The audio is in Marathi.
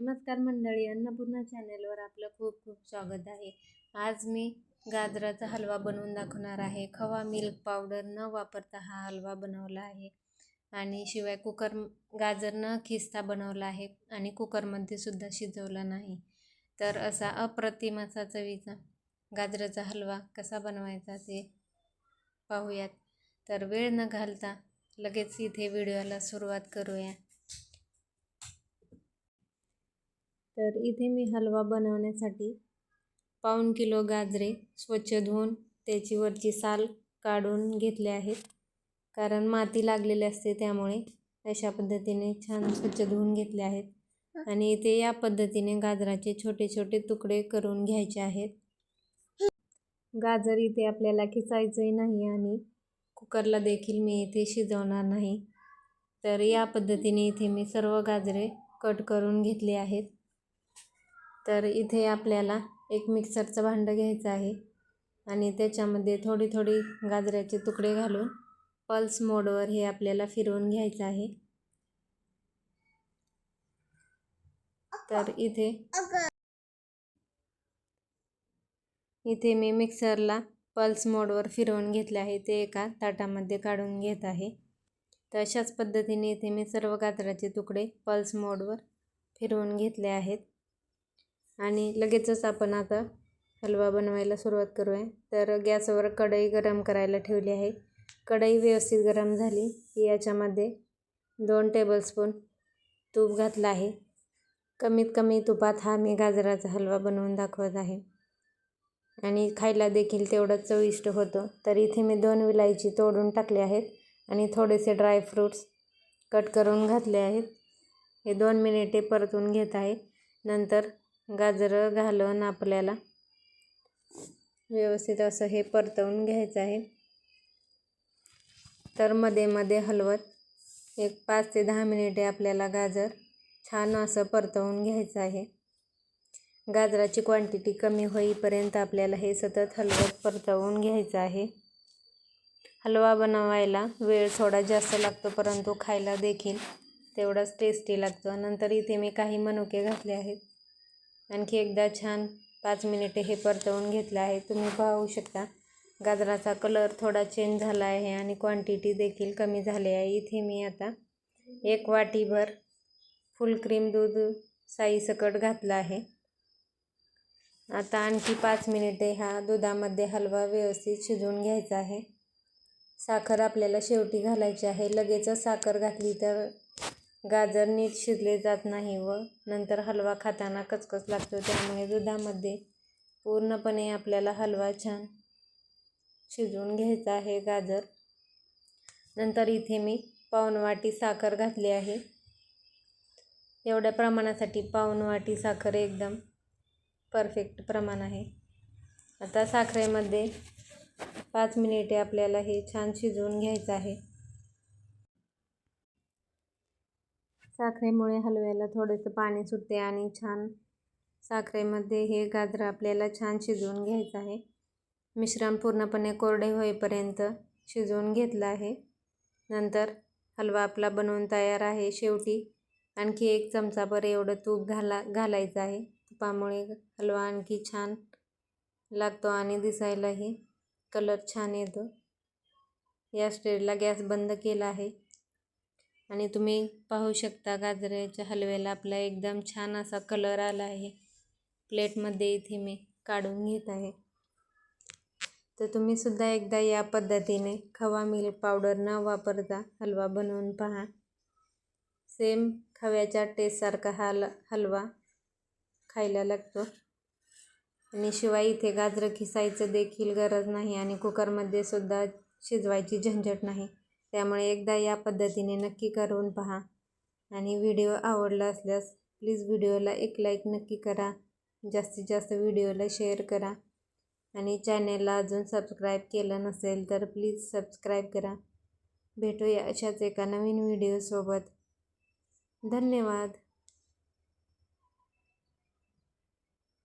नमस्कार मंडळी अन्नपूर्णा चॅनेलवर आपलं खूप खूप स्वागत आहे. आज मी गाजराचा हलवा बनवून दाखवणार आहे. खवा मिल्क पावडर न वापरता हा हलवा बनवला आहे. आणि शिवाय कुकर गाजर न खिस्ता बनवला आहे आणि कुकरमध्ये सुद्धा शिजवला नाही. तर असा अप्रतिम असा चवीचा गाजराचा हलवा कसा बनवायचा ते पाहूयात. तर वेळ न घालता लगेच इथे व्हिडिओला सुरुवात करूया. तर इथे मी हलवा बनवण्यासाठी पाऊण किलो गाजरे स्वच्छ धुवून त्याची वरची साल काढून घेतले आहेत. कारण माती लागलेली असते त्यामुळे अशा पद्धतीने छान स्वच्छ धुवून घेतले आहेत. आणि इथे या पद्धतीने गाजराचे छोटे छोटे तुकडे करून घ्यायचे आहेत. गाजर इथे आपल्याला खिसायचंही नाही आणि कुकरला देखील मी इथे शिजवणार नाही. तर या पद्धतीने इथे मी सर्व गाजरे कट करून घेतले आहेत. तर इथे आपल्याला एक मिक्सरचं भांडं घ्यायचं आहे. आणि त्याच्यामध्ये थोडी थोडी गाजराचे तुकडे घालून पल्स मोडवर हे आपल्याला फिरवून घ्यायचं आहे. तर इथे इथे मी मिक्सरला पल्स मोडवर फिरवून घेतले आहे. ते एका ताटामध्ये काढून घेत आहे. तर अशाच पद्धतीने इथे मी सर्व गाजराचे तुकडे पल्स मोडवर फिरवून घेतले आहेत. आणि लगेचच आपण आता हलवा बनवायला सुरुवात करूया. तर गॅसवर कढई गरम करायला ठेवली आहे. कढई व्यवस्थित गरम झाली. की याच्यामध्ये दोन टेबलस्पून तूप घातलं आहे. कमीत कमी तुपात हा मी गाजराचा हलवा बनवून दाखवत आहे. आणि खायला देखील तेवढंच चविष्ट होतं. तर इथे मी दोन विलायची तोडून टाकले आहेत आणि थोडेसे ड्रायफ्रूट्स कट करून घातले आहेत. हे दोन मिनिटे परतून घेत आहे. नंतर गाजरं घालून आपल्याला व्यवस्थित असं हे परतवून घ्यायचं आहे. तर मध्ये मध्ये हलवत एक पाच ते दहा मिनिटे आपल्याला गाजर छान असं परतवून घ्यायचं आहे. गाजराची क्वांटिटी कमी होईपर्यंत आपल्याला हे सतत हलवत परतवून घ्यायचं आहे. हलवा बनवायला वेळ थोडा जास्त लागतो परंतु खायला देखील तेवढाच टेस्टी लागतो. नंतर इथे मी काही मनुके घातले आहेत. आणखी एकदा छान पाच मिनिटे हे परतवून घेतलं आहे. तुम्ही पाहू शकता गाजराचा कलर थोडा चेंज झाला आहे आणि क्वांटिटी देखील कमी झाली आहे. इथे मी आता एक वाटीभर फुल क्रीम दूध साईसकट घातलं आहे. आता आणखी पाच मिनिटे हा दुधामध्ये हलवा व्यवस्थित शिजवून घ्यायचा आहे. साखर आपल्याला शेवटी घालायची आहे. लगेचच साखर घातली तर गाजर नीट शिजले जात नाही व नंतर हलवा खाताना कचकच लागतो. त्यामुळे दुधामध्ये पूर्णपणे आपल्याला हलवा छान शिजवून घ्यायचा आहे गाजर. नंतर इथे मी पाऊण वाटी साखर घातली आहे. एवढ्या प्रमाणासाठी पाऊण वाटी साखर एकदम परफेक्ट प्रमाण आहे. आता साखरेमध्ये पाच मिनिटे आपल्याला हे छान शिजवून घ्यायचं आहे. साखरेमुळे हलव्याला थोडंसं पाणी सुटते आणि छान साखरेमध्ये हे गाजर आपल्याला छान शिजवून घ्यायचं आहे. मिश्रण पूर्णपणे कोरडे होईपर्यंत शिजवून घेतलं आहे. नंतर हलवा आपला बनवून तयार आहे. शेवटी आणखी एक चमचाभर एवढं तूप घाला घालायचं आहे. तुपामुळे हलवा आणखी छान लागतो आणि दिसायलाही कलर छान येतो. या स्टेजला गॅस बंद केला आहे. आणि तुम्ही पाहू शकता गाजराच्या हलव्याला आपला एकदम छान असा कलर आला आहे. प्लेटमध्ये इथे मी काढून घेत आहे. तर तुम्हीसुद्धा एकदा या पद्धतीने खवा मिल्क पावडर न वापरता हलवा बनवून पहा. सेम खव्याच्या टेस्टसारखा हा हलवा खायला लागतो. आणि शिवाय इथे गाजरं खिसायचं देखील गरज नाही आणि कुकरमध्ये सुद्धा शिजवायची झंझट नाही. त्यामुळे एकदा या पद्धतीने नक्की करून पहा. आणि व्हिडिओ आवडला असल्यास प्लीज व्हिडिओला एक लाईक नक्की करा. जास्तीत जास्त व्हिडिओला शेअर करा. आणि चॅनेलला अजून सबस्क्राईब केलं नसेल तर प्लीज सबस्क्राईब करा. भेटूया अशाच एका नवीन व्हिडिओसोबत. धन्यवाद.